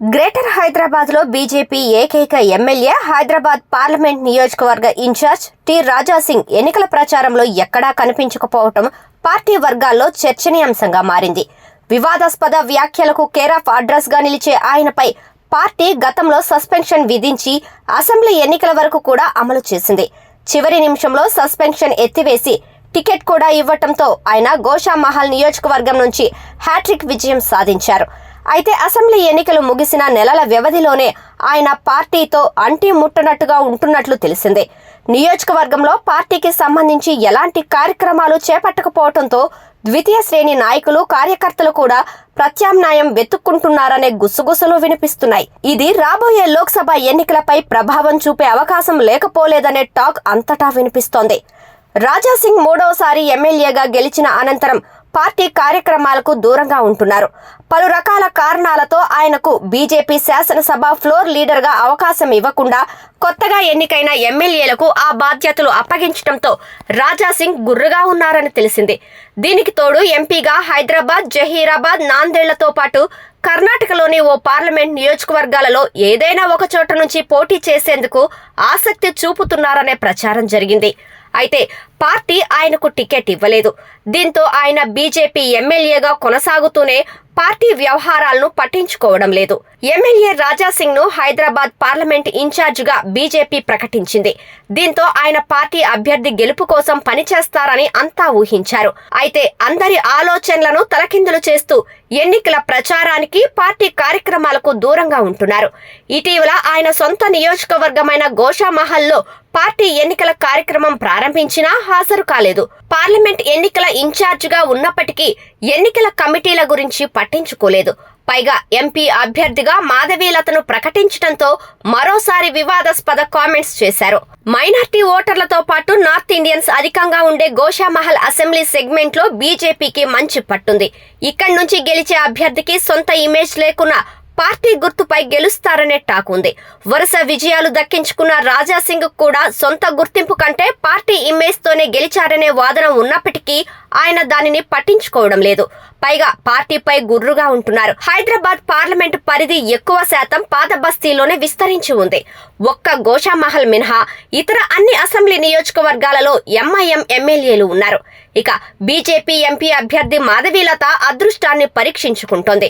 Greater హైదరాబాద్లో BJP ఏకైక MLA Hyderabad parliament నియోజకవర్గ ఇన్ఛార్జ్ టి రాజా సింగ్ ఎన్నికల ప్రచారంలో ఎక్కడా కనిపించకపోవటం పార్టీ వర్గాల్లో చర్చనీయాంశంగా మారింది. వివాదాస్పద వ్యాఖ్యలకు కేరాఫ్ అడ్రస్గా నిలిచే ఆయనపై పార్టీ గతంలో సస్పెన్షన్ విధించి అసెంబ్లీ ఎన్నికల వరకు కూడా అమలు చేసింది. చివరి నిమిషంలో సస్పెన్షన్ ఎత్తివేసి టికెట్ కూడా ఇవ్వటంతో ఆయన గోషామహల్ నియోజకవర్గం నుంచి హ్యాట్రిక్ విజయం సాధించారు. అయితే అసెంబ్లీ ఎన్నికలు ముగిసిన నెలల వ్యవధిలోనే ఆయన పార్టీతో అంటి ముట్టనట్టుగా ఉంటున్నట్లు తెలిసింది. నియోజకవర్గంలో పార్టీకి సంబంధించి ఎలాంటి కార్యక్రమాలు చేపట్టకపోవడంతో ద్వితీయ శ్రేణి నాయకులు కార్యకర్తలు కూడా ప్రత్యామ్నాయం వెతుక్కుంటున్నారనే గుసగుసలు వినిపిస్తున్నాయి. ఇది రాబోయే లోక్సభ ఎన్నికలపై ప్రభావం చూపే అవకాశం లేకపోలేదనే టాక్ అంతటా వినిపిస్తోంది. రాజాసింగ్ మూడవసారి ఎమ్మెల్యేగా గెలిచిన అనంతరం పార్టీ కార్యక్రమాలకు దూరంగా ఉంటున్నారు. పలు రకాల కారణాలతో ఆయనకు బీజేపీ శాసనసభ ఫ్లోర్ లీడర్గా అవకాశం ఇవ్వకుండా కొత్తగా ఎన్నికైన ఎమ్మెల్యేలకు ఆ బాధ్యతలు అప్పగించడంతో రాజాసింగ్ గుర్రుగా ఉన్నారని తెలిసింది. దీనికి తోడు ఎంపీగా హైదరాబాద్ జహీరాబాద్ నాందేళ్ళతో పాటు కర్ణాటకలోని ఓ పార్లమెంట్ నియోజకవర్గాలలో ఏదైనా ఒక చోట నుంచి పోటీ చేసేందుకు ఆసక్తి చూపుతున్నారనే ప్రచారం జరిగింది. అయితే పార్టీ ఆయనకు టికెట్ ఇవ్వలేదు. దీంతో ఆయన బీజేపీ ఎమ్మెల్యేగా కొనసాగుతూనే పార్టీ వ్యవహారాలను పట్టించుకోవడం లేదు. ఎమ్మెల్యే రాజాసింగ్ను హైదరాబాద్ పార్లమెంట్ ఇన్ఛార్జిగా బీజేపీ ప్రకటించింది. దీంతో ఆయన పార్టీ అభ్యర్థి గెలుపు కోసం పనిచేస్తారని అంతా ఊహించారు. అయితే అందరి ఆలోచనలను తలకిందులు చేస్తూ ఎన్నికల ప్రచారానికి పార్టీ కార్యక్రమాలకు దూరంగా ఉంటున్నారు. ఇటీవల ఆయన సొంత నియోజకవర్గమైన గోషామహల్లో పార్టీ ఎన్నికల కార్యక్రమం ప్రారంభించినా హాజరు కాలేదు. పార్లమెంట్ ఎన్నికల ఇన్ఛార్జిగా ఉన్నప్పటికీ ఎన్నికల కమిటీల గురించి పట్టించుకోలేదు. పైగా ఎంపీ అభ్యర్థిగా మాధవీలతను ప్రకటించడంతో మరోసారి వివాదాస్పద కామెంట్స్ చేశారు. మైనార్టీ ఓటర్లతో పాటు నార్త్ ఇండియన్స్ అధికంగా ఉండే గోషామహల్ అసెంబ్లీ సెగ్మెంట్లో బీజేపీకి మంచి పట్టుంది. ఇక్కడి నుంచి గెలిచే అభ్యర్థికి సొంత ఇమేజ్ లేకున్నా పార్టీ గుర్తుపై గెలుస్తారనే టాక్ ఉంది. వరుస విజయాలు దక్కించుకున్న రాజాసింగ్ కూడా సొంత గుర్తింపు కంటే పార్టీ ఇమేజ్తోనే గెలిచారనే వాదన ఉన్నప్పటికీ ఆయన దానిని పట్టించుకోవడం లేదు. పైగా పార్టీపై గుర్రుగా ఉంటున్నారు. హైదరాబాద్ పార్లమెంటు పరిధి ఎక్కువ శాతం పాత బస్తీలోనే విస్తరించి ఉంది. ఒక్క గోషామహల్ మినహా ఇతర అన్ని అసెంబ్లీ నియోజకవర్గాలలో ఎంఐఎం ఎమ్మెల్యేలు ఉన్నారు. ఇక బీజేపీ ఎంపీ అభ్యర్థి మాధవీలత అదృష్టాన్ని పరీక్షించుకుంటోంది.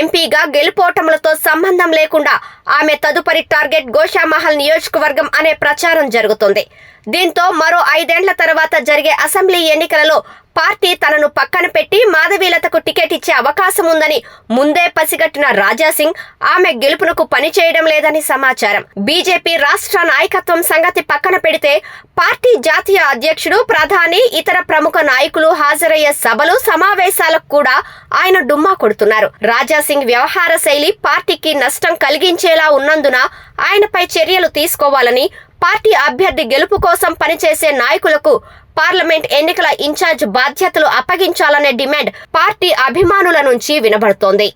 ఎంపీగా గెలుపోటములతో సంబంధం లేకుండా ఆమె తదుపరి టార్గెట్ గోషామహల్ నియోజకవర్గం అనే ప్రచారం జరుగుతోంది. దీంతో మరో ఐదేండ్ల తర్వాత జరిగే అసెంబ్లీ ఎన్నికలలో పార్టీ తనను పక్కన పెట్టి మాధవీలతకు టికెట్ ఇచ్చే అవకాశం ఉందని ముందే పసిగట్టిన రాజాసింగ్ ఆమె గెలుపునకు పనిచేయడం లేదని సమాచారం. బీజేపీ రాష్ట్ర నాయకత్వం సంగతి పక్కన పెడితే పార్టీ జాతీయ అధ్యక్షుడు ప్రధాని ఇతర ప్రముఖ నాయకులు హాజరయ్యే సభలు సమావేశాలకు కూడా ఆయన డుమ్మా కొడుతున్నారు. రాజాసింగ్ వ్యవహార శైలి పార్టీకి నష్టం కలిగించేలా ఉన్నందున ఆయనపై చర్యలు తీసుకోవాలని పార్టీ అభ్యర్థి గెలుపు కోసం పనిచేసే నాయకులకు పార్లమెంట్ ఎన్నికల ఇన్ఛార్జ్ బాధ్యతలు అప్పగించాలనే డిమాండ్ పార్టీ అభిమానుల నుంచి వినబడుతోంది.